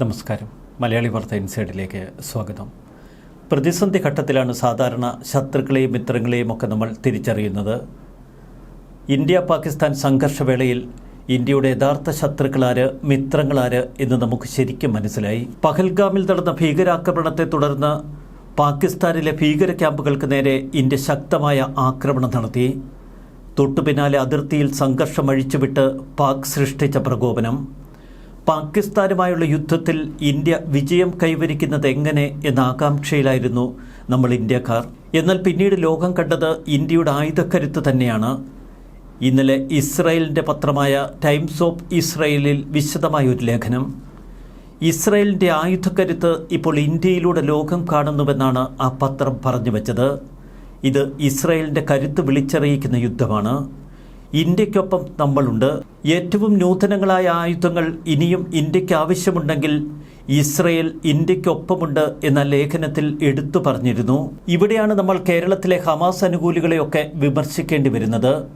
നമസ്കാരം. മലയാളി വാർത്ത ഇൻസൈഡിലേക്ക് സ്വാഗതം. പ്രതിസന്ധി ഘട്ടത്തിലാണ് സാധാരണ ശത്രുക്കളെയും മിത്രങ്ങളെയും ഒക്കെ നമ്മൾ തിരിച്ചറിയുന്നത്. ഇന്ത്യ പാകിസ്ഥാൻ സംഘർഷവേളയിൽ ഇന്ത്യയുടെ യഥാർത്ഥ ശത്രുക്കളാര് മിത്രങ്ങളാര് എന്ന് നമുക്ക് ശരിക്കും മനസ്സിലായി. പഹൽഗാമിൽ നടന്ന ഭീകരാക്രമണത്തെ തുടർന്ന് പാകിസ്ഥാനിലെ ഭീകര ക്യാമ്പുകൾക്ക് നേരെ ഇന്ത്യ ശക്തമായ ആക്രമണം നടത്തി. തൊട്ടുപിന്നാലെ അതിർത്തിയിൽ സംഘർഷം അഴിച്ചുവിട്ട് പാക് സൃഷ്ടിച്ച പ്രകോപനം. പാകിസ്ഥാനുമായുള്ള യുദ്ധത്തിൽ ഇന്ത്യ വിജയം കൈവരിക്കുന്നത് എങ്ങനെ എന്ന ആകാംക്ഷയിലായിരുന്നു നമ്മൾ ഇന്ത്യക്കാർ. എന്നാൽ പിന്നീട് ലോകം കണ്ടത് ഇന്ത്യയുടെ ആയുധക്കരുത്ത് തന്നെയാണ്. ഇന്നലെ ഇസ്രായേലിന്റെ പത്രമായ ടൈംസ് ഓഫ് ഇസ്രയേലിൽ വിശദമായ ഒരു ലേഖനം. ഇസ്രായേലിന്റെ ആയുധക്കരുത്ത് ഇപ്പോൾ ഇന്ത്യയിലൂടെ ലോകം കാണുന്നുവെന്നാണ് ആ പത്രം പറഞ്ഞു വച്ചത്. ഇത് ഇസ്രായേലിന്റെ കരുത്ത് വിളിച്ചറിയിക്കുന്ന യുദ്ധമാണ്. ഇന്ത്യക്കൊപ്പം നമ്മളുണ്ട്. ഏറ്റവും നൂതനങ്ങളായ ആയുധങ്ങൾ ഇനിയും ഇന്ത്യയ്ക്ക് ആവശ്യമുണ്ടെങ്കിൽ ഇസ്രയേൽ ഇന്ത്യക്കൊപ്പമുണ്ട് എന്ന ലേഖനത്തിൽ എടുത്തു പറഞ്ഞിരുന്നു. ഇവിടെയാണ് നമ്മൾ കേരളത്തിലെ ഹമാസ് അനുകൂലികളെയൊക്കെ വിമർശിക്കേണ്ടി വരുന്നത്.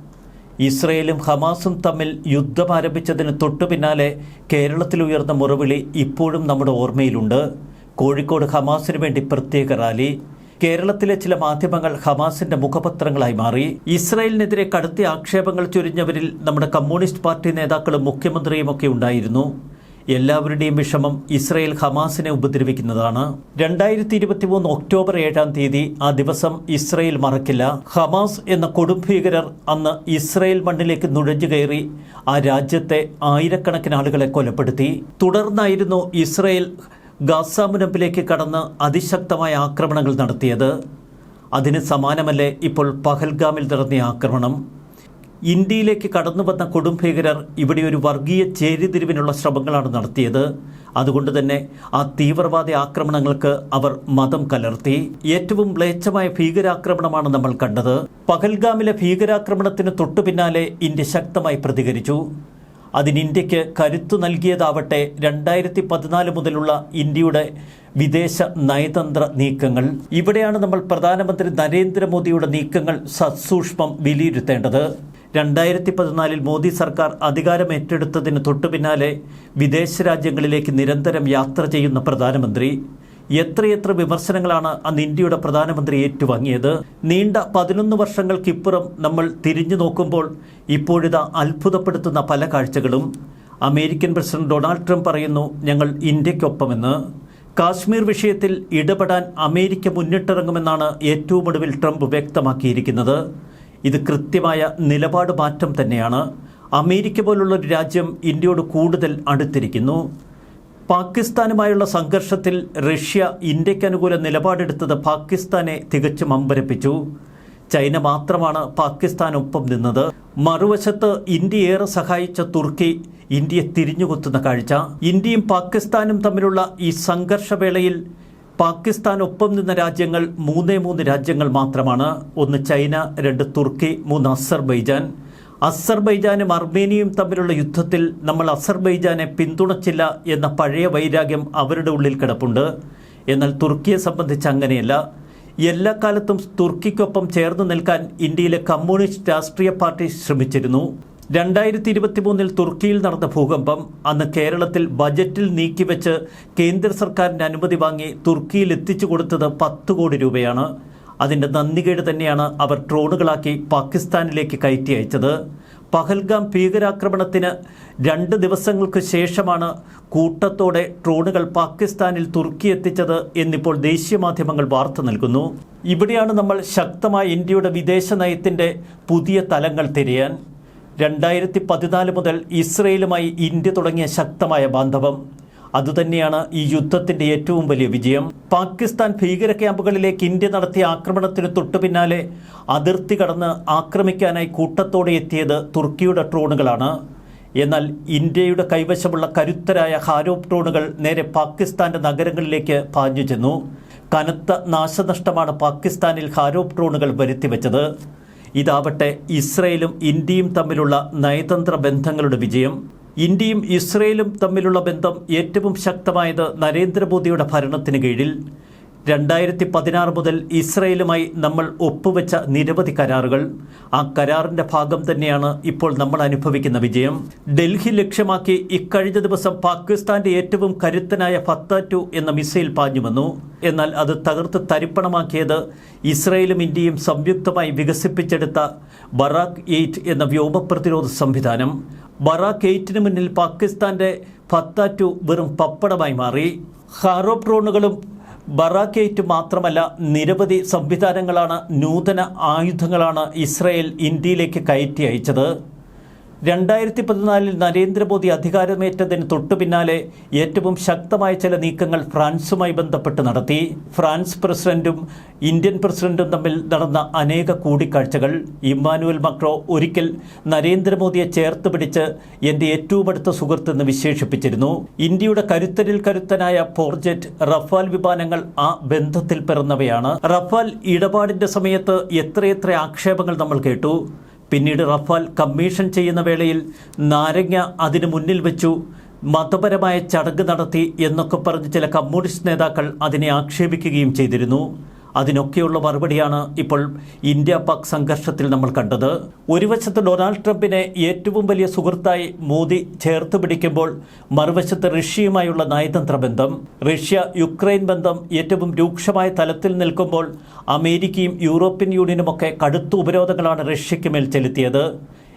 ഇസ്രയേലും ഹമാസും തമ്മിൽ യുദ്ധം ആരംഭിച്ചതിന് തൊട്ടു പിന്നാലെ കേരളത്തിൽ ഉയർന്ന മുറവിളി ഇപ്പോഴും നമ്മുടെ ഓർമ്മയിലുണ്ട്. കോഴിക്കോട് ഹമാസിനു വേണ്ടി പ്രത്യേക റാലി. കേരളത്തിലെ ചില മാധ്യമങ്ങൾ ഹമാസിന്റെ മുഖപത്രങ്ങളായി മാറി. ഇസ്രായേലിനെതിരെ കടുത്ത ആക്ഷേപങ്ങൾ ചൊരിഞ്ഞവരിൽ നമ്മുടെ കമ്മ്യൂണിസ്റ്റ് പാർട്ടി നേതാക്കളും മുഖ്യമന്ത്രിയും ഒക്കെ ഉണ്ടായിരുന്നു. എല്ലാവരുടെയും വിഷമം ഇസ്രയേൽ ഹമാസിനെ ഉപദ്രവിക്കുന്നതാണ്. രണ്ടായിരത്തി ഇരുപത്തി മൂന്ന് ഒക്ടോബർ ഏഴാം തീയതി ആ ദിവസം ഇസ്രയേൽ മറക്കില്ല. ഹമാസ് എന്ന കൊടുംഭീകരർ അന്ന് ഇസ്രയേൽ മണ്ണിലേക്ക് നുഴഞ്ഞു കയറി ആ രാജ്യത്തെ ആയിരക്കണക്കിന് ആളുകളെ കൊലപ്പെടുത്തി. തുടർന്നായിരുന്നു ഇസ്രയേൽ ഗാസ മുനമ്പിലേക്ക് കടന്ന് അതിശക്തമായ ആക്രമണങ്ങൾ നടത്തിയത്. അതിന് സമാനമല്ലേ ഇപ്പോൾ പഹൽഗാമിൽ നടന്ന ആക്രമണം? ഇന്ത്യയിലേക്ക് കടന്നു വന്ന കൊടുംഭീകരർ ഇവിടെ ഒരു വർഗീയ ചേരിതിരിവിനുള്ള ശ്രമങ്ങളാണ് നടത്തിയത്. അതുകൊണ്ട് തന്നെ ആ തീവ്രവാദി ആക്രമണങ്ങൾക്ക് അവർ മതം കലർത്തി. ഏറ്റവും മ്ലേച്ഛമായ ഭീകരാക്രമണമാണ് നമ്മൾ കണ്ടത്. പഹൽഗാമിലെ ഭീകരാക്രമണത്തിന് തൊട്ടു പിന്നാലെ ഇന്ത്യ ശക്തമായി പ്രതികരിച്ചു. അതിന് ഇന്ത്യയ്ക്ക് കരുത്തു നൽകിയതാവട്ടെ രണ്ടായിരത്തി പതിനാല് മുതലുള്ള ഇന്ത്യയുടെ വിദേശ നയതന്ത്ര നീക്കങ്ങൾ. ഇവിടെയാണ് നമ്മൾ പ്രധാനമന്ത്രി നരേന്ദ്രമോദിയുടെ നീക്കങ്ങൾ സസൂക്ഷ്മം വിലയിരുത്തേണ്ടത്. രണ്ടായിരത്തി പതിനാലിൽ മോദി സർക്കാർ അധികാരം ഏറ്റെടുത്തതിന് തൊട്ടു പിന്നാലെ വിദേശ രാജ്യങ്ങളിലേക്ക് നിരന്തരം യാത്ര ചെയ്യുന്ന പ്രധാനമന്ത്രി. എത്രയെത്ര വിമർശനങ്ങളാണ് അന്ന് ഇന്ത്യയുടെ പ്രധാനമന്ത്രി ഏറ്റുവാങ്ങിയത്? നീണ്ട പതിനൊന്ന് വർഷങ്ങൾക്കിപ്പുറം നമ്മൾ തിരിഞ്ഞു നോക്കുമ്പോൾ ഇപ്പോഴിതാ അത്ഭുതപ്പെടുത്തുന്ന പല കാഴ്ചകളും. അമേരിക്കൻ പ്രസിഡന്റ് ഡൊണാൾഡ് ട്രംപ് പറയുന്നു ഞങ്ങൾ ഇന്ത്യക്കൊപ്പമെന്ന് കാശ്മീർ വിഷയത്തിൽ ഇടപെടാൻ അമേരിക്ക മുന്നിട്ടിറങ്ങുമെന്നാണ് ഏറ്റവും ഒടുവിൽ ട്രംപ് വ്യക്തമാക്കിയിരിക്കുന്നത്. ഇത് കൃത്യമായ നിലപാട് മാറ്റം തന്നെയാണ്. അമേരിക്ക പോലുള്ള ഒരു രാജ്യം ഇന്ത്യയോട് കൂടുതൽ അടുത്തിരിക്കുന്നു. പാകിസ്ഥാനുമായുള്ള സംഘർഷത്തിൽ റഷ്യ ഇന്ത്യയ്ക്ക് അനുകൂല നിലപാടെടുത്തത് പാകിസ്ഥാനെ തികച്ചും അമ്പരപ്പിച്ചു. ചൈന മാത്രമാണ് പാകിസ്ഥാനൊപ്പം നിന്നത്. മറുവശത്ത് ഇന്ത്യ ഏറെ സഹായിച്ച തുർക്കി ഇന്ത്യയെ തിരിഞ്ഞുകൊത്തുന്ന കാഴ്ച. ഇന്ത്യയും പാകിസ്ഥാനും തമ്മിലുള്ള ഈ സംഘർഷവേളയിൽ പാകിസ്ഥാൻ ഒപ്പം നിന്ന രാജ്യങ്ങൾ മൂന്നേ മൂന്ന് രാജ്യങ്ങൾ മാത്രമാണ്. ഒന്ന് ചൈന രണ്ട് തുർക്കി മൂന്ന് അസർബൈജാൻ. അസർബൈജാനും അർമേനിയയും തമ്മിലുള്ള യുദ്ധത്തിൽ നമ്മൾ അസർബൈജാനെ പിന്തുണച്ചില്ല എന്ന പഴയ വൈരാഗ്യം അവരുടെ ഉള്ളിൽ കിടപ്പുണ്ട്. എന്നാൽ തുർക്കിയെ സംബന്ധിച്ച് അങ്ങനെയല്ല. എല്ലാ കാലത്തും തുർക്കിക്കൊപ്പം ചേർന്ന് നിൽക്കാൻ ഇന്ത്യയിലെ കമ്മ്യൂണിസ്റ്റ് രാഷ്ട്രീയ പാർട്ടി ശ്രമിച്ചിരുന്നു. രണ്ടായിരത്തി ഇരുപത്തി മൂന്നിൽ തുർക്കിയിൽ നടന്ന ഭൂകമ്പം അന്ന് കേരളത്തിൽ ബജറ്റിൽ നീക്കിവെച്ച് കേന്ദ്ര സർക്കാരിന്റെ അനുമതി വാങ്ങി തുർക്കിയിൽ എത്തിച്ചു കൊടുത്തത് പത്ത് കോടി രൂപയാണ്. അതിന്റെ നന്ദികേട് തന്നെയാണ് അവർ ഡ്രോണുകളാക്കി പാകിസ്ഥാനിലേക്ക് കയറ്റി അയച്ചത്. പഹൽഗാം ഭീകരാക്രമണത്തിന് രണ്ട് ദിവസങ്ങൾക്ക് ശേഷമാണ് കൂട്ടത്തോടെ ഡ്രോണുകൾ പാകിസ്ഥാനിൽ തുർക്കി എത്തിച്ചത് എന്നിപ്പോൾ ദേശീയ മാധ്യമങ്ങൾ വാർത്ത നൽകുന്നു. ഇവിടെയാണ് നമ്മൾ ശക്തമായ ഇന്ത്യയുടെ വിദേശ നയത്തിന്റെ പുതിയ തലങ്ങൾ തിരയാൻ. രണ്ടായിരത്തി പതിനാല് മുതൽ ഇസ്രയേലുമായി ഇന്ത്യ തുടങ്ങിയ ശക്തമായ ബാന്ധവം. അതുതന്നെയാണ് ഈ യുദ്ധത്തിന്റെ ഏറ്റവും വലിയ വിജയം. പാകിസ്ഥാൻ ഭീകര ക്യാമ്പുകളിലേക്ക് ഇന്ത്യ നടത്തിയ ആക്രമണത്തിന് തൊട്ടു പിന്നാലെ അതിർത്തി കടന്ന് ആക്രമിക്കാനായി കൂട്ടത്തോടെ എത്തിയത് തുർക്കിയുടെ ഡ്രോണുകളാണ്. എന്നാൽ ഇന്ത്യയുടെ കൈവശമുള്ള കരുത്തരായ ഹാരോപ് ഡ്രോണുകൾ നേരെ പാകിസ്ഥാന്റെ നഗരങ്ങളിലേക്ക് പാഞ്ഞു ചെന്നു. കനത്ത നാശനഷ്ടമാണ് പാകിസ്ഥാനിൽ ഹാരോപ് ഡ്രോണുകൾ വരുത്തിവെച്ചത്. ഇതാവട്ടെ ഇസ്രയേലും ഇന്ത്യയും തമ്മിലുള്ള നയതന്ത്ര ബന്ധങ്ങളുടെ വിജയം. ഇന്ത്യയും ഇസ്രയേലും തമ്മിലുള്ള ബന്ധം ഏറ്റവും ശക്തമായത് നരേന്ദ്രമോദിയുടെ ഭരണത്തിന് കീഴിൽ. രണ്ടായിരത്തി പതിനാറ് മുതൽ ഇസ്രയേലുമായി നമ്മൾ ഒപ്പുവെച്ച നിരവധി കരാറുകൾ. ആ കരാറിന്റെ ഭാഗം തന്നെയാണ് ഇപ്പോൾ നമ്മൾ അനുഭവിക്കുന്ന വിജയം. ഡൽഹി ലക്ഷ്യമാക്കി ഇക്കഴിഞ്ഞ ദിവസം പാകിസ്ഥാന്റെ ഏറ്റവും കരുത്തനായ ഫത്ത ടു എന്ന മിസൈൽ പാഞ്ഞു വന്നു. എന്നാൽ അത് തകർത്ത് തരിപ്പണമാക്കിയത് ഇസ്രയേലും ഇന്ത്യയും സംയുക്തമായി വികസിപ്പിച്ചെടുത്ത ബറാക്ക് എയ്റ്റ് എന്ന വ്യോമ പ്രതിരോധ സംവിധാനം. ബറാക്ക് എയ്റ്റിന് മുന്നിൽ പാകിസ്ഥാന്റെ ഫത്താറ്റു വെറും പപ്പടമായി മാറി. ഹാറോ ഡ്രോണുകളും ബറാക്കേറ്റ് മാത്രമല്ല നിരവധി സംവിധാനങ്ങളാണ് നൂതന ആയുധങ്ങളാണ് ഇസ്രയേൽ ഇന്ത്യയിലേക്ക് കയറ്റി അയച്ചത്. രണ്ടായിരത്തി പതിനാലിൽ നരേന്ദ്രമോദി അധികാരമേറ്റതിന് തൊട്ടു പിന്നാലെ ഏറ്റവും ശക്തമായ ചില നീക്കങ്ങൾ ഫ്രാൻസുമായി ബന്ധപ്പെട്ട് നടത്തി. ഫ്രാൻസ് പ്രസിഡന്റും ഇന്ത്യൻ പ്രസിഡന്റും തമ്മിൽ നടന്ന അനേക കൂടിക്കാഴ്ചകൾ. ഇമ്മാനുവൽ മക്രോ ഒരിക്കൽ നരേന്ദ്രമോദിയെ ചേർത്ത് പിടിച്ച് എന്റെ ഏറ്റവും അടുത്ത സുഹൃത്തെന്ന് വിശേഷിപ്പിച്ചിരുന്നു. ഇന്ത്യയുടെ കരുത്തരിൽ കരുത്തനായ പോർജറ്റ് റഫാൽ വിമാനങ്ങൾ ആ ബന്ധത്തിൽ പിറന്നവയാണ്. റഫാൽ ഇടപാടിന്റെ സമയത്ത് എത്രയെത്ര ആക്ഷേപങ്ങൾ നമ്മൾ കേട്ടു. പിന്നീട് റഫാൽ കമ്മീഷൻ ചെയ്യുന്ന വേളയിൽ നാരങ്ങ അതിനു മുന്നിൽ വെച്ചു മതപരമായ ചടങ്ങ് നടത്തി എന്നൊക്കെ പറഞ്ഞ് ചില കമ്മ്യൂണിസ്റ്റ് നേതാക്കൾ അതിനെ ആക്ഷേപിക്കുകയും ചെയ്തിരുന്നു. അതിനൊക്കെയുള്ള മറുപടിയാണ് ഇപ്പോൾ ഇന്ത്യ പാക് സംഘർഷത്തിൽ നമ്മൾ കണ്ടത്. ഒരു വശത്ത് ഡൊണാൾഡ് ട്രംപിനെ ഏറ്റവും വലിയ സുഹൃത്തായി മോദി ചേർത്ത് പിടിക്കുമ്പോൾ മറുവശത്ത് റഷ്യയുമായുള്ള നയതന്ത്ര ബന്ധം റഷ്യ യുക്രൈൻ ബന്ധം ഏറ്റവും രൂക്ഷമായ തലത്തിൽ നിൽക്കുമ്പോൾ അമേരിക്കയും യൂറോപ്യൻ യൂണിയനുമൊക്കെ കടുത്ത ഉപരോധങ്ങളാണ് റഷ്യയ്ക്ക് മേൽ ചെലുത്തിയത്.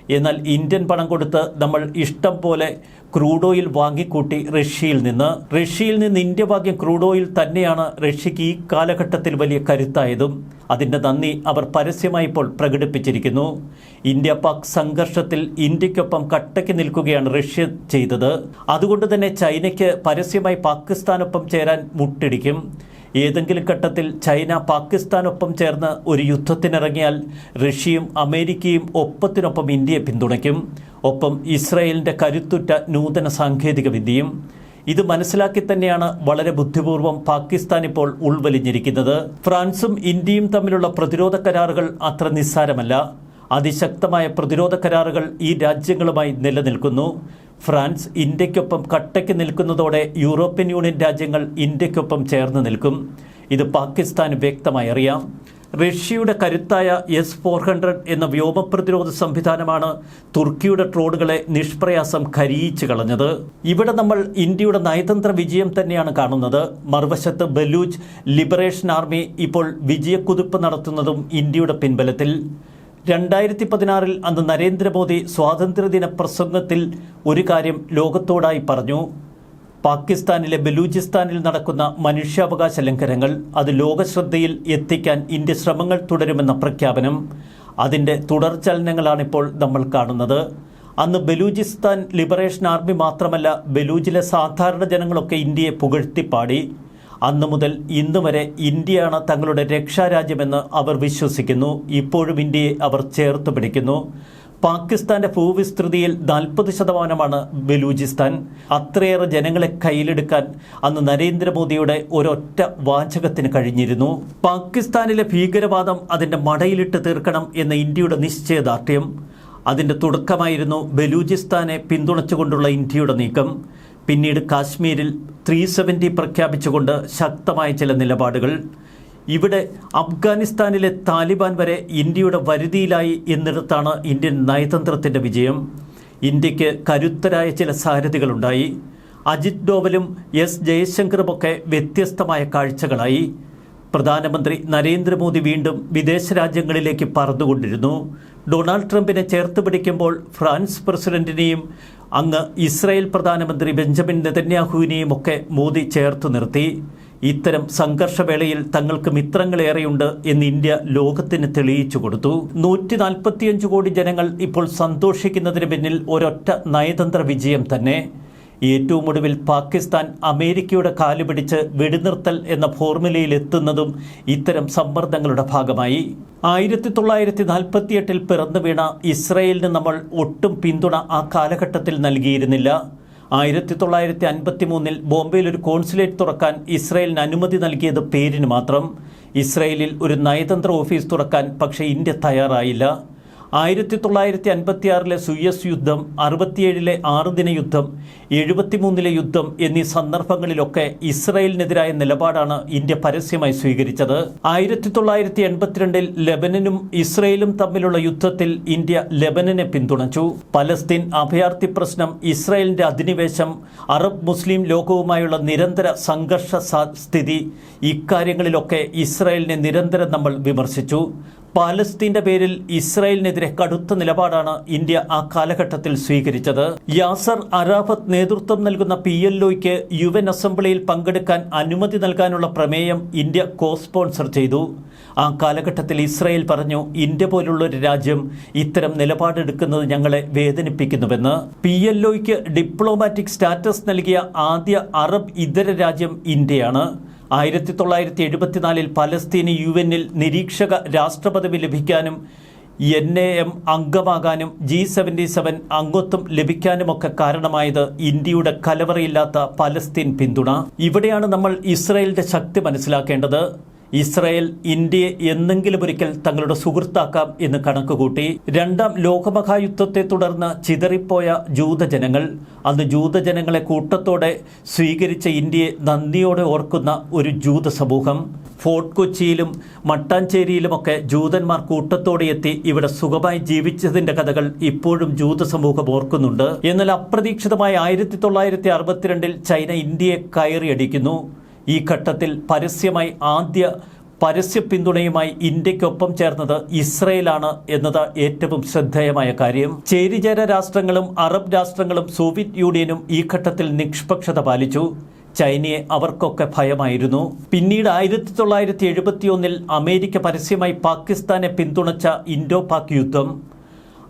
എന്നാൽ ഇന്ത്യൻ പണം കൊടുത്ത് നമ്മൾ ഇഷ്ടം പോലെ ക്രൂഡ് ഓയിൽ വാങ്ങിക്കൂട്ടി റഷ്യയിൽ നിന്ന്. റഷ്യയിൽ നിന്ന് ഇന്ത്യ വാങ്ങിയ ക്രൂഡ് ഓയിൽ തന്നെയാണ് റഷ്യക്ക് ഈ കാലഘട്ടത്തിൽ വലിയ കരുത്തായതും. അതിന്റെ നന്ദി അവർ പരസ്യമായി ഇപ്പോൾ പ്രകടിപ്പിച്ചിരിക്കുന്നു. ഇന്ത്യ പാക് സംഘർഷത്തിൽ ഇന്ത്യക്കൊപ്പം കട്ടയ്ക്ക് നിൽക്കുകയാണ് റഷ്യ ചെയ്തത്. അതുകൊണ്ട് തന്നെ ചൈനയ്ക്ക് പരസ്യമായി പാകിസ്ഥാനൊപ്പം ചേരാൻ മുട്ടിടിക്കും. ഏതെങ്കിലും ഘട്ടത്തിൽ ചൈന പാകിസ്ഥാനൊപ്പം ചേർന്ന് ഒരു യുദ്ധത്തിനിറങ്ങിയാൽ റഷ്യയും അമേരിക്കയും ഒപ്പത്തിനൊപ്പം ഇന്ത്യയെ പിന്തുണയ്ക്കും. ഒപ്പം ഇസ്രായേലിന്റെ കരുത്തുറ്റ നൂതന സാങ്കേതിക വിദ്യയും. ഇത് മനസ്സിലാക്കി തന്നെയാണ് വളരെ ബുദ്ധിപൂർവം പാകിസ്ഥാൻ ഇപ്പോൾ ഉൾവലിഞ്ഞിരിക്കുന്നത്. ഫ്രാൻസും ഇന്ത്യയും തമ്മിലുള്ള പ്രതിരോധ കരാറുകൾ അത്ര നിസ്സാരമല്ല. അതിശക്തമായ പ്രതിരോധ കരാറുകൾ ഈ രാജ്യങ്ങളുമായി നിലനിൽക്കുന്നു. ഫ്രാൻസ് ഇന്ത്യക്കൊപ്പം കട്ടയ്ക്ക് നിൽക്കുന്നതോടെ യൂറോപ്യൻ യൂണിയൻ രാജ്യങ്ങൾ ഇന്ത്യക്കൊപ്പം ചേർന്ന് നിൽക്കും. ഇത് പാകിസ്ഥാൻ വ്യക്തമായി അറിയാം. റഷ്യയുടെ കരുത്തായ എസ് ഫോർ ഹൺഡ്രഡ് എന്ന വ്യോമ പ്രതിരോധ സംവിധാനമാണ് തുർക്കിയുടെ ട്രോണുകളെ നിഷ്പ്രയാസം കരിയിച്ചു കളഞ്ഞത്. ഇവിടെ നമ്മൾ ഇന്ത്യയുടെ നയതന്ത്ര വിജയം തന്നെയാണ് കാണുന്നത്. മറുവശത്ത് ബലൂച്ച് ലിബറേഷൻ ആർമി ഇപ്പോൾ വിജയക്കുതിപ്പ് നടത്തുന്നതും ഇന്ത്യയുടെ പിൻബലത്തിൽ. രണ്ടായിരത്തി പതിനാറിൽ അന്ന് നരേന്ദ്രമോദി സ്വാതന്ത്ര്യദിന പ്രസംഗത്തിൽ ഒരു കാര്യം ലോകത്തോടായി പറഞ്ഞു. പാകിസ്ഥാനിലെ ബലൂചിസ്ഥാനിൽ നടക്കുന്ന മനുഷ്യാവകാശ ലംഘനങ്ങൾ അത് ലോകശ്രദ്ധയിൽ എത്തിക്കാൻ ഇന്ത്യ ശ്രമങ്ങൾ തുടരുമെന്ന പ്രഖ്യാപനം അതിന്റെ തുടർചലനങ്ങളാണിപ്പോൾ നമ്മൾ കാണുന്നത്. അന്ന് ബലൂചിസ്ഥാൻ ലിബറേഷൻ ആർമി മാത്രമല്ല ബലൂജിലെ സാധാരണ ജനങ്ങളൊക്കെ ഇന്ത്യയെ പുകഴ്ത്തിപ്പാടി. അന്നു മുതൽ ഇന്നു വരെ ഇന്ത്യയാണ് തങ്ങളുടെ രക്ഷാരാജ്യമെന്ന് അവർ വിശ്വസിക്കുന്നു. ഇപ്പോഴും ഇന്ത്യയെ അവർ ചേർത്ത് പിടിക്കുന്നു. പാകിസ്ഥാന്റെ ഭൂവിസ്തൃതിയിൽ നാൽപ്പത് ശതമാനമാണ് ബലൂചിസ്ഥാൻ. അത്രയേറെ ജനങ്ങളെ കയ്യിലെടുക്കാൻ അന്ന് നരേന്ദ്രമോദിയുടെ ഒരൊറ്റ വാചകത്തിന് കഴിഞ്ഞിരുന്നു. പാകിസ്ഥാനിലെ ഭീകരവാദം അതിന്റെ മടയിലിട്ട് തീർക്കണം എന്ന ഇന്ത്യയുടെ നിശ്ചയദാർഢ്യം. അതിന്റെ തുടക്കമായിരുന്നു ബലൂചിസ്ഥാനെ പിന്തുണച്ചുകൊണ്ടുള്ള ഇന്ത്യയുടെ നീക്കം. പിന്നീട് കാശ്മീരിൽ ത്രീ സെവന്റി പ്രഖ്യാപിച്ചുകൊണ്ട് ശക്തമായ ചില നിലപാടുകൾ. ഇവിടെ അഫ്ഗാനിസ്ഥാനിലെ താലിബാൻ വരെ ഇന്ത്യയുടെ വരുതിയിലായി എന്നിടത്താണ് ഇന്ത്യൻ നയതന്ത്രത്തിന്റെ വിജയം. ഇന്ത്യയ്ക്ക് കരുത്തരായ ചില സാരഥികളുണ്ടായി. അജിത് ഡോവലും എസ് ജയശങ്കറുമൊക്കെ വ്യത്യസ്തമായ കാഴ്ചകളായി. പ്രധാനമന്ത്രി നരേന്ദ്രമോദി വീണ്ടും വിദേശ രാജ്യങ്ങളിലേക്ക് പറന്നുകൊണ്ടിരുന്നു. ഡൊണാൾഡ് ട്രംപിനെ ചേർത്ത് പിടിക്കുമ്പോൾ ഫ്രാൻസ് പ്രസിഡന്റിനെയും അങ്ങ് ഇസ്രായേൽ പ്രധാനമന്ത്രി ബെഞ്ചമിൻ നെതന്യാഹുവിനെയും ഒക്കെ മോദി ചേർത്ത് നിർത്തി. ഇത്തരം സംഘർഷവേളയിൽ തങ്ങൾക്ക് മിത്രങ്ങളേറെയുണ്ട് എന്ന് ഇന്ത്യ ലോകത്തിന് തെളിയിച്ചു കൊടുത്തു. നൂറ്റി നാൽപ്പത്തിയഞ്ച് കോടി ജനങ്ങൾ ഇപ്പോൾ സന്തോഷിക്കുന്നതിന് പിന്നിൽ ഒരൊറ്റ നയതന്ത്ര വിജയം തന്നെ. ഏറ്റവും ഒടുവിൽ പാകിസ്ഥാൻ അമേരിക്കയുടെ കാലുപിടിച്ച് വെടിനിർത്തൽ എന്ന ഫോർമുലയിലെത്തുന്നതും ഇത്തരം സമ്മർദ്ദങ്ങളുടെ ഭാഗമായി. ആയിരത്തി തൊള്ളായിരത്തി നാൽപ്പത്തിയെട്ടിൽ പിറന്നു വീണ ഇസ്രയേലിന് നമ്മൾ ഒട്ടും പിന്തുണ ആ കാലഘട്ടത്തിൽ നൽകിയിരുന്നില്ല. ആയിരത്തി തൊള്ളായിരത്തി അൻപത്തി മൂന്നിൽ ബോംബെയിൽ ഒരു കോൺസുലേറ്റ് തുറക്കാൻ ഇസ്രയേലിന് അനുമതി നൽകിയത് പേരിന് മാത്രം. ഇസ്രയേലിൽ ഒരു നയതന്ത്ര ഓഫീസ് തുറക്കാൻ പക്ഷേ ഇന്ത്യ തയ്യാറായില്ല. ആയിരത്തി തൊള്ളായിരത്തി അൻപത്തിയാറിലെ സുയസ് യുദ്ധം അറുപത്തിയേഴിലെ ആറുദിന യുദ്ധം എഴുപത്തിമൂന്നിലെ യുദ്ധം എന്നീ സന്ദർഭങ്ങളിലൊക്കെ ഇസ്രായേലിനെതിരായ നിലപാടാണ് ഇന്ത്യ പരസ്യമായി സ്വീകരിച്ചത്. ആയിരത്തി തൊള്ളായിരത്തി എൺപത്തിരണ്ടിൽ ലെബനനും ഇസ്രയേലും തമ്മിലുള്ള യുദ്ധത്തിൽ ഇന്ത്യ ലെബനനെ പിന്തുണച്ചു. പലസ്തീൻ അഭയാർത്ഥി പ്രശ്നം ഇസ്രായേലിന്റെ അധിനിവേശം അറബ് മുസ്ലിം ലോകവുമായുള്ള നിരന്തര സംഘർഷ സ്ഥിതി ഇക്കാര്യങ്ങളിലൊക്കെ ഇസ്രായേലിനെ നിരന്തരം നമ്മൾ വിമർശിച്ചു. പാലസ്തീന്റെ പേരിൽ ഇസ്രായേലിനെതിരെ കടുത്ത നിലപാടാണ് ഇന്ത്യ ആ കാലഘട്ടത്തിൽ സ്വീകരിച്ചത്. യാസർ അറാഫത്ത് നേതൃത്വം നൽകുന്ന പി എൽ ഒയ്ക്ക് യു എൻ അസംബ്ലിയിൽ പങ്കെടുക്കാൻ അനുമതി നൽകാനുള്ള പ്രമേയം ഇന്ത്യ കോ സ്പോൺസർ ചെയ്തു. ആ കാലഘട്ടത്തിൽ ഇസ്രായേൽ പറഞ്ഞു ഇന്ത്യ പോലുള്ള ഒരു രാജ്യം ഇത്തരം നിലപാടെടുക്കുന്നത് ഞങ്ങളെ വേദനിപ്പിക്കുന്നുവെന്ന്. പി എൽ ഒയ്ക്ക് ഡിപ്ലോമാറ്റിക് സ്റ്റാറ്റസ് നൽകിയ ആദ്യ അറബ് ഇതര രാജ്യം ഇന്ത്യയാണ്. ആയിരത്തി തൊള്ളായിരത്തി എഴുപത്തിനാലിൽ പലസ്തീന് യു എന്നിൽ നിരീക്ഷക രാഷ്ട്രപദവി ലഭിക്കാനും എൻ എ എം അംഗമാകാനും ജി സെവന്റി സെവൻ അംഗത്വം ലഭിക്കാനുമൊക്കെ കാരണമായത് ഇന്ത്യയുടെ കലവറയില്ലാത്ത പലസ്തീൻ പിന്തുണ. ഇവിടെയാണ് നമ്മൾ ഇസ്രായേലിന്റെ ശക്തി മനസ്സിലാക്കേണ്ടത്. ഇസ്രായേൽ ഇന്ത്യയെ എന്നെങ്കിലും ഒരിക്കൽ തങ്ങളുടെ സുഹൃത്താക്കാം എന്ന് കണക്കുകൂട്ടി. രണ്ടാം ലോകമഹായുദ്ധത്തെ തുടർന്ന് ചിതറിപ്പോയ ജൂതജനങ്ങൾ അന്ന് ജൂതജനങ്ങളെ കൂട്ടത്തോടെ സ്വീകരിച്ച ഇന്ത്യയെ നന്ദിയോടെ ഓർക്കുന്ന ഒരു ജൂത സമൂഹം. ഫോർട്ട് കൊച്ചിയിലും മട്ടാഞ്ചേരിയിലുമൊക്കെ ജൂതന്മാർ കൂട്ടത്തോടെ എത്തി ഇവിടെ സുഖമായി ജീവിച്ചതിന്റെ കഥകൾ ഇപ്പോഴും ജൂത സമൂഹം ഓർക്കുന്നുണ്ട്. എന്നാൽ അപ്രതീക്ഷിതമായി ആയിരത്തി തൊള്ളായിരത്തി അറുപത്തിരണ്ടിൽ ചൈന ഇന്ത്യയെ കയറിയടിക്കുന്നു. ഈ ഘട്ടത്തിൽ പരസ്യമായി ആദ്യ പരസ്യ പിന്തുണയുമായി ഇന്ത്യക്കൊപ്പം ചേർന്നത് ഇസ്രയേലാണ് എന്നത് ഏറ്റവും ശ്രദ്ധേയമായ കാര്യം. ചേരിചേര രാഷ്ട്രങ്ങളും അറബ് രാഷ്ട്രങ്ങളും സോവിയറ്റ് യൂണിയനും ഈ ഘട്ടത്തിൽ നിഷ്പക്ഷത പാലിച്ചു. ചൈനയെ അവർക്കൊക്കെ ഭയമായിരുന്നു. പിന്നീട് ആയിരത്തി തൊള്ളായിരത്തി എഴുപത്തിയൊന്നിൽ അമേരിക്ക പരസ്യമായി പാകിസ്ഥാനെ പിന്തുണച്ച ഇൻഡോ പാക് യുദ്ധം.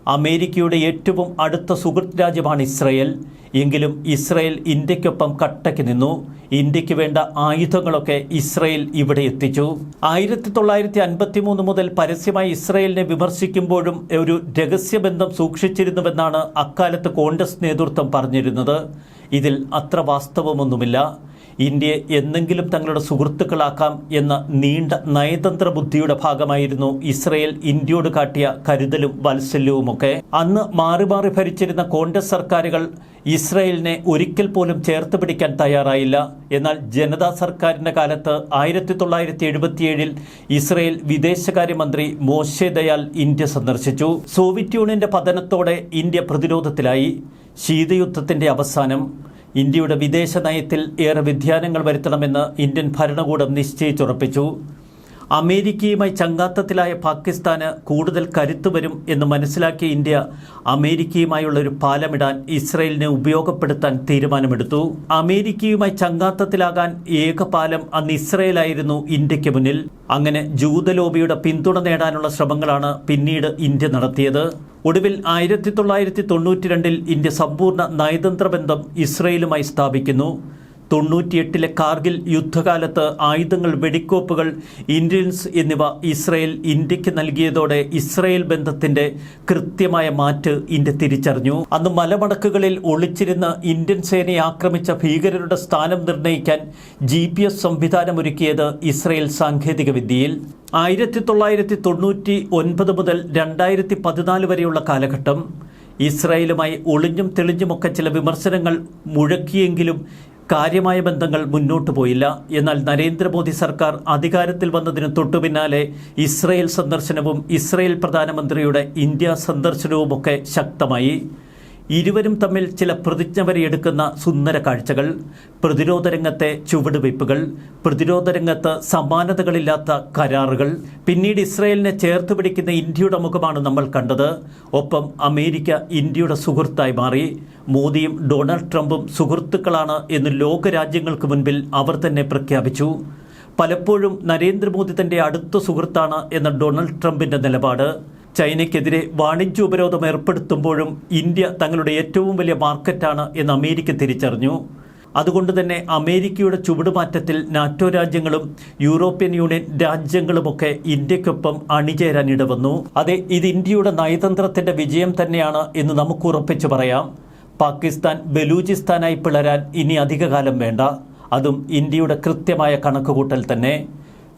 അമേരിക്കയുടെ ഏറ്റവും അടുത്ത സുഹൃത് രാജ്യമാണ് ഇസ്രയേൽ. എങ്കിലും ഇസ്രയേൽ ഇന്ത്യക്കൊപ്പം കട്ടയ്ക്ക് നിന്നു. ഇന്ത്യയ്ക്ക് വേണ്ട ആയുധങ്ങളൊക്കെ ഇസ്രയേൽ ഇവിടെ എത്തിച്ചു. ആയിരത്തി തൊള്ളായിരത്തി അൻപത്തി മൂന്ന് മുതൽ പരസ്യമായി ഇസ്രയേലിനെ വിമർശിക്കുമ്പോഴും ഒരു രഹസ്യബന്ധം സൂക്ഷിച്ചിരുന്നുവെന്നാണ് അക്കാലത്ത് കോൺഗ്രസ് നേതൃത്വം പറഞ്ഞിരുന്നത്. ഇതിൽ അത്ര വാസ്തവമൊന്നുമില്ല. ഇന്ത്യയെ എന്നെങ്കിലും തങ്ങളുടെ സുഹൃത്തുക്കളാക്കാം എന്ന നീണ്ട നയതന്ത്ര ബുദ്ധിയുടെ ഭാഗമായിരുന്നു ഇസ്രയേൽ ഇന്ത്യയോട് കാട്ടിയ കരുതലും വാത്സല്യവുമൊക്കെ. അന്ന് മാറി മാറി ഭരിച്ചിരുന്ന കോൺഗ്രസ് സർക്കാരുകൾ ഇസ്രയേലിനെ ഒരിക്കൽ പോലും ചേർത്ത് പിടിക്കാൻ തയ്യാറായില്ല. എന്നാൽ ജനതാ സർക്കാരിന്റെ കാലത്ത് ആയിരത്തി തൊള്ളായിരത്തി എഴുപത്തിയേഴിൽ ഇസ്രയേൽ വിദേശകാര്യമന്ത്രി മോശെ ദയാൽ ഇന്ത്യ സന്ദർശിച്ചു. സോവിയറ്റ് യൂണിയന്റെ പതനത്തോടെ ഇന്ത്യ പ്രതിരോധത്തിലായി. ശീതയുദ്ധത്തിന്റെ അവസാനം ഇന്ത്യയുടെ വിദേശ നയത്തിൽ ഏറെ വ്യതിയാനങ്ങൾ വരുത്തണമെന്ന് ഇന്ത്യൻ ഭരണകൂടം നിശ്ചയിച്ചുറപ്പിച്ചു. അമേരിക്കയുമായി ചങ്ങാത്തത്തിലായ പാകിസ്ഥാന് കൂടുതൽ കരുത്തു വരും എന്ന് മനസ്സിലാക്കിയ ഇന്ത്യ അമേരിക്കയുമായുള്ള ഒരു പാലമിടാൻ ഇസ്രയേലിനെ ഉപയോഗപ്പെടുത്താൻ തീരുമാനമെടുത്തു. അമേരിക്കയുമായി ചങ്ങാത്തത്തിലാകാൻ ഏക പാലം അന്ന് ഇസ്രയേലായിരുന്നു ഇന്ത്യയ്ക്ക് മുന്നിൽ. അങ്ങനെ ജൂതലോബിയുടെ പിന്തുണ നേടാനുള്ള ശ്രമങ്ങളാണ് പിന്നീട് ഇന്ത്യ നടത്തിയത്. ഒടുവിൽ ആയിരത്തി തൊള്ളായിരത്തി തൊണ്ണൂറ്റി രണ്ടിൽ ഇന്ത്യ സമ്പൂർണ നയതന്ത്ര ബന്ധം ഇസ്രയേലുമായി സ്ഥാപിക്കുന്നു. തൊണ്ണൂറ്റിയെട്ടിലെ കാർഗിൽ യുദ്ധകാലത്ത് ആയുധങ്ങൾ വെടിക്കോപ്പുകൾ ഇന്ത്യൻസ് എന്നിവ ഇസ്രയേൽ ഇന്ത്യയ്ക്ക് നൽകിയതോടെ ഇസ്രയേൽ ബന്ധത്തിന്റെ കൃത്യമായ മാറ്റ് ഇന്ത്യ തിരിച്ചറിഞ്ഞു. അന്ന് മലമടക്കുകളിൽ ഒളിച്ചിരുന്ന ഇന്ത്യൻ സേനയെ ആക്രമിച്ച ഭീകരരുടെ സ്ഥാനം നിർണയിക്കാൻ ജി പി എസ് സംവിധാനമൊരുക്കിയത് ഇസ്രയേൽ സാങ്കേതിക വിദ്യയിൽ. ആയിരത്തി തൊള്ളായിരത്തി തൊണ്ണൂറ്റി ഒൻപത് മുതൽ രണ്ടായിരത്തി പതിനാല് വരെയുള്ള കാലഘട്ടം. ഇസ്രായേലുമായി ഒളിഞ്ഞും തെളിഞ്ഞുമൊക്കെ ചില വിമർശനങ്ങൾ മുഴക്കിയെങ്കിലും കാര്യമായ ബന്ധങ്ങൾ മുന്നോട്ടു പോയില്ല. എന്നാൽ നരേന്ദ്രമോദി സർക്കാർ അധികാരത്തിൽ വന്നതിന് തൊട്ടുപിന്നാലെ ഇസ്രയേൽ സന്ദർശനവും ഇസ്രയേൽ പ്രധാനമന്ത്രിയുടെ ഇന്ത്യ സന്ദർശനവുമൊക്കെ ശക്തമായി. ഇരുവരും തമ്മിൽ ചില പ്രതിജ്ഞ വരെ എടുക്കുന്ന സുന്ദര കാഴ്ചകൾ പ്രതിരോധ രംഗത്തെ ചുവടുവയ്പ്പുകൾ പ്രതിരോധ രംഗത്ത് സമാനതകളില്ലാത്ത കരാറുകൾ പിന്നീട് ഇസ്രയേലിനെ ചേർത്ത് പിടിക്കുന്ന ഇന്ത്യയുടെ മുഖമാണ് നമ്മൾ കണ്ടത്. ഒപ്പം അമേരിക്ക ഇന്ത്യയുടെ സുഹൃത്തായി മാറി. മോദിയും ഡൊണാൾഡ് ട്രംപും സുഹൃത്തുക്കളാണ് എന്ന് ലോകരാജ്യങ്ങൾക്ക് മുൻപിൽ അവർ തന്നെ പ്രഖ്യാപിച്ചു. പലപ്പോഴും നരേന്ദ്രമോദി തന്റെ അടുത്ത സുഹൃത്താണ് എന്ന ഡൊണാൾഡ് ട്രംപിന്റെ നിലപാട്. ചൈനയ്ക്കെതിരെ വാണിജ്യ ഉപരോധം ഏർപ്പെടുത്തുമ്പോഴും ഇന്ത്യ തങ്ങളുടെ ഏറ്റവും വലിയ മാർക്കറ്റാണ് എന്ന് അമേരിക്ക തിരിച്ചറിഞ്ഞു. അതുകൊണ്ട് തന്നെ അമേരിക്കയുടെ ചുവടുമാറ്റത്തിൽ നാറ്റോ രാജ്യങ്ങളും യൂറോപ്യൻ യൂണിയൻ രാജ്യങ്ങളുമൊക്കെ ഇന്ത്യക്കൊപ്പം അണിചേരാൻ ഇടവന്നു. അതെ ഇത് ഇന്ത്യയുടെ നയതന്ത്രത്തിന്റെ വിജയം തന്നെയാണ് എന്ന് നമുക്ക് ഉറപ്പിച്ചു പറയാം. പാകിസ്ഥാൻ ബലൂചിസ്ഥാനായി പിളരാൻ ഇനി അധികകാലം വേണ്ട. അതും ഇന്ത്യയുടെ കൃത്യമായ കണക്കുകൂട്ടൽ തന്നെ.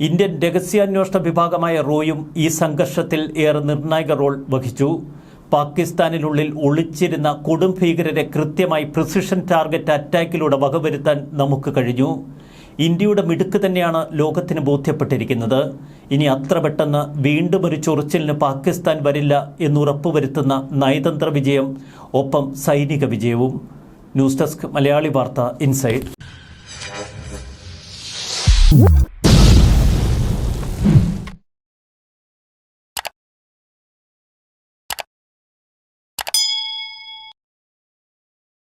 ഇന്ത്യൻ രഹസ്യാന്വേഷണ വിഭാഗമായ റോയും ഈ സംഘർഷത്തിൽ ഏറെ നിർണായക റോൾ വഹിച്ചു. പാകിസ്ഥാനിനുള്ളിൽ ഒളിച്ചിരുന്ന കൊടും ഭീകരരെ കൃത്യമായി പ്രിസിഷൻ ടാർഗറ്റ് അറ്റാക്കിലൂടെ വകവരുത്താൻ നമുക്ക് കഴിഞ്ഞു. ഇന്ത്യയുടെ മിടുക്ക് തന്നെയാണ് ലോകത്തിന് ബോധ്യപ്പെട്ടിരിക്കുന്നത്. ഇനി അത്ര പെട്ടെന്ന് വീണ്ടും ഒരു ചൊറിച്ചിലിന് പാകിസ്ഥാൻ വരില്ല എന്നുറപ്പുവരുത്തുന്ന നയതന്ത്ര വിജയം ഒപ്പം സൈനിക വിജയവും. ന്യൂസ് ഡെസ്ക് മലയാളി വാർത്ത ഇൻസൈഡ്.